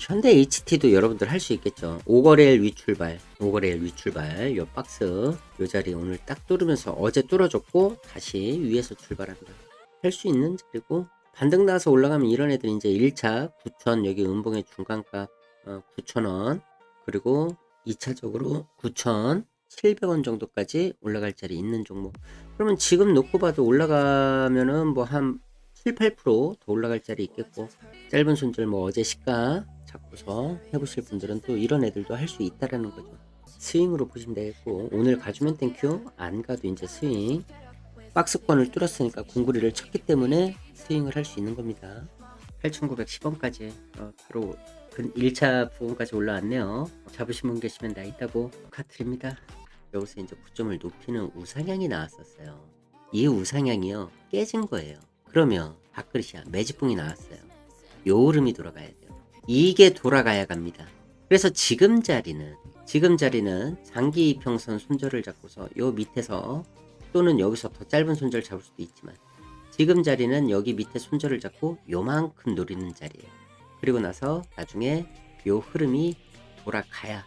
현대 HT도 여러분들 할 수 있겠죠. 오거래일 위출발, 오거래일 위출발, 요 박스, 요 자리 오늘 딱 뚫으면서 어제 뚫어줬고 다시 위에서 출발합니다. 할 수 있는 자리고 반등 나서 올라가면 이런 애들 이제 1차 9천 여기 음봉의 중간값 어, 9,000원 그리고 2차적으로 9,700원 정도까지 올라갈 자리 있는 종목. 그러면 지금 놓고 봐도 올라가면은 뭐 한 7, 8%더 올라갈 자리 있겠고 짧은 손절 뭐 어제 시가 잡고서 해보실 분들은 또 이런 애들도 할 수 있다라는 거죠. 스윙으로 보시면 되겠고 오늘 가주면 땡큐 안 가도 이제 스윙 박스권을 뚫었으니까 공구리를 쳤기 때문에 스윙을 할 수 있는 겁니다. 8,910원까지 어, 바로 근 1차 부분까지 올라왔네요. 잡으신 분 계시면 나 있다고 축하드립니다. 여기서 이제 고점을 높이는 우상향이 나왔었어요. 이 우상향이요 깨진 거예요. 그러면 밥그릇이야 매집봉이 나왔어요. 요 흐름이 돌아가야 돼요. 이게 돌아가야 갑니다. 그래서 지금 자리는 지금 자리는 장기 이평선 손절을 잡고서 요 밑에서 또는 여기서 더 짧은 손절 잡을 수도 있지만 지금 자리는 여기 밑에 손절을 잡고 요만큼 노리는 자리예요. 그리고 나서 나중에 요 흐름이 돌아가야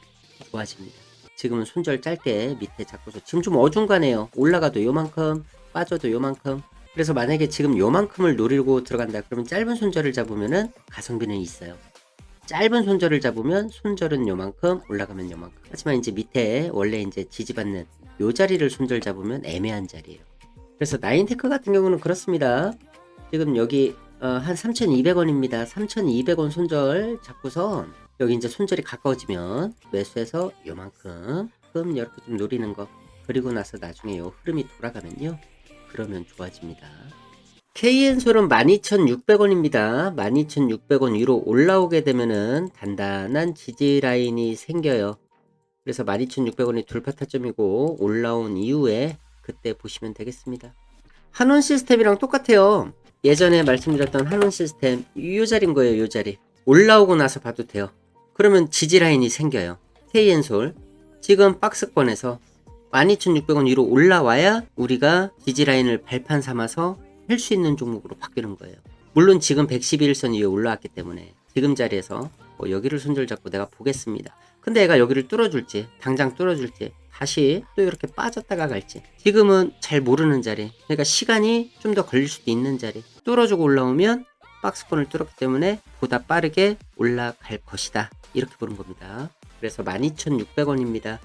좋아집니다. 지금은 손절 짧게 밑에 잡고서 지금 좀 어중간해요. 올라가도 요만큼 빠져도 요만큼 그래서 만약에 지금 요만큼을 노리고 들어간다 그러면 짧은 손절을 잡으면은 가성비는 있어요. 짧은 손절을 잡으면 손절은 요만큼 올라가면 요만큼 하지만 이제 밑에 원래 이제 지지받는 요 자리를 손절 잡으면 애매한 자리예요. 그래서 나인테크 같은 경우는 그렇습니다. 지금 여기 어, 한 3,200원입니다. 3,200원 손절 잡고서 여기 이제 손절이 가까워지면 매수해서 요만큼 끔 이렇게 좀 노리는 거 그리고 나서 나중에 요 흐름이 돌아가면요 그러면 좋아집니다. KN솔은 12,600원입니다. 12,600원 위로 올라오게 되면은 단단한 지지 라인이 생겨요. 그래서 12,600원이 돌파 타점이고 올라온 이후에 그때 보시면 되겠습니다. 한원 시스템이랑 똑같아요. 예전에 말씀드렸던 한원 시스템 이 자리인 거예요. 이 자리. 올라오고 나서 봐도 돼요. 그러면 지지 라인이 생겨요. KN솔 지금 박스권에서 12,600원 위로 올라와야 우리가 지지 라인을 발판 삼아서 할 수 있는 종목으로 바뀌는 거예요. 물론 지금 111선 위에 올라왔기 때문에 지금 자리에서 뭐 여기를 손절 잡고 내가 보겠습니다. 근데 얘가 여기를 뚫어줄지 당장 뚫어줄지 다시 또 이렇게 빠졌다가 갈지 지금은 잘 모르는 자리 그러니까 시간이 좀 더 걸릴 수도 있는 자리 뚫어주고 올라오면 박스권을 뚫었기 때문에 보다 빠르게 올라갈 것이다 이렇게 보는 겁니다. 그래서 12,600원입니다.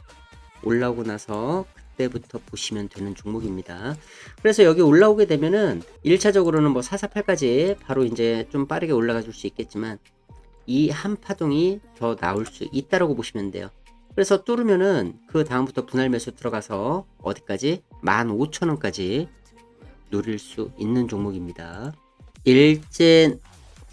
올라오고 나서 그때부터 보시면 되는 종목입니다. 그래서 여기 올라오게 되면은 1차적으로는 뭐 448까지 바로 이제 좀 빠르게 올라가 줄 수 있겠지만 이 한 파동이 더 나올 수 있다라고 보시면 돼요. 그래서 뚫으면은 그 다음부터 분할 매수 들어가서 어디까지? 15,000원까지 노릴 수 있는 종목입니다. 일진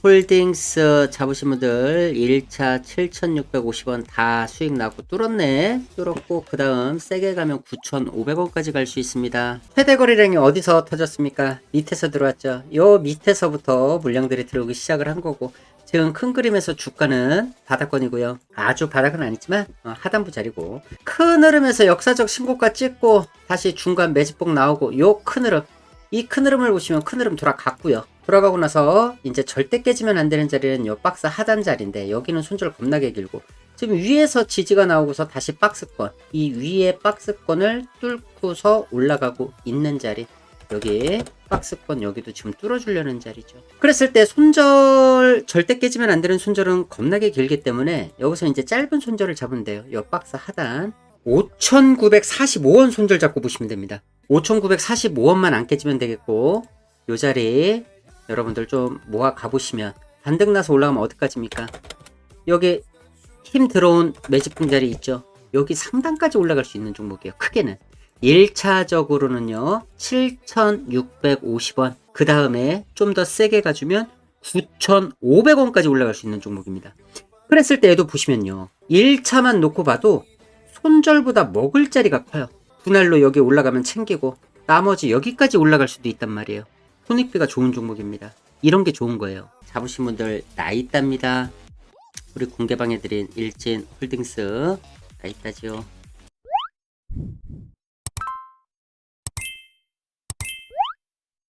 홀딩스 잡으신 분들 1차 7,650원 다 수익 나고 뚫었네. 뚫었고 그 다음 세게 가면 9,500원까지 갈 수 있습니다. 최대 거래량이 어디서 터졌습니까? 밑에서 들어왔죠. 요 밑에서부터 물량들이 들어오기 시작을 한 거고 지금 큰 그림에서 주가는 바닥권이고요. 아주 바닥은 아니지만 어, 하단부 자리고 큰 흐름에서 역사적 신고가 찍고 다시 중간 매집봉 나오고 요 큰 흐름 이 큰 흐름을 보시면 큰 흐름 돌아갔고요. 돌아가고 나서 이제 절대 깨지면 안 되는 자리는 요 박스 하단 자리인데 여기는 손절 겁나게 길고 지금 위에서 지지가 나오고서 다시 박스권 이 위에 박스권을 뚫고서 올라가고 있는 자리 여기 박스권 여기도 지금 뚫어주려는 자리죠. 그랬을 때 손절 절대 깨지면 안 되는 손절은 겁나게 길기 때문에 여기서 이제 짧은 손절을 잡으면 돼요. 요 박스 하단 5,945원 손절 잡고 보시면 됩니다. 5,945원만 안 깨지면 되겠고 요 자리 여러분들 좀 모아 가보시면 반등 나서 올라가면 어디까지입니까? 여기 힘 들어온 매집봉 자리 있죠? 여기 상단까지 올라갈 수 있는 종목이에요. 크게는 1차적으로는요 7,650원 그 다음에 좀 더 세게 가주면 9,500원까지 올라갈 수 있는 종목입니다. 그랬을 때 얘도 보시면요 1차만 놓고 봐도 손절보다 먹을 자리가 커요. 분할로 여기 올라가면 챙기고 나머지 여기까지 올라갈 수도 있단 말이에요. 손익비가 좋은 종목입니다. 이런 게 좋은 거예요. 잡으신 분들 나 있답니다. 우리 공개방에 드린 일진 홀딩스 나 있다지요.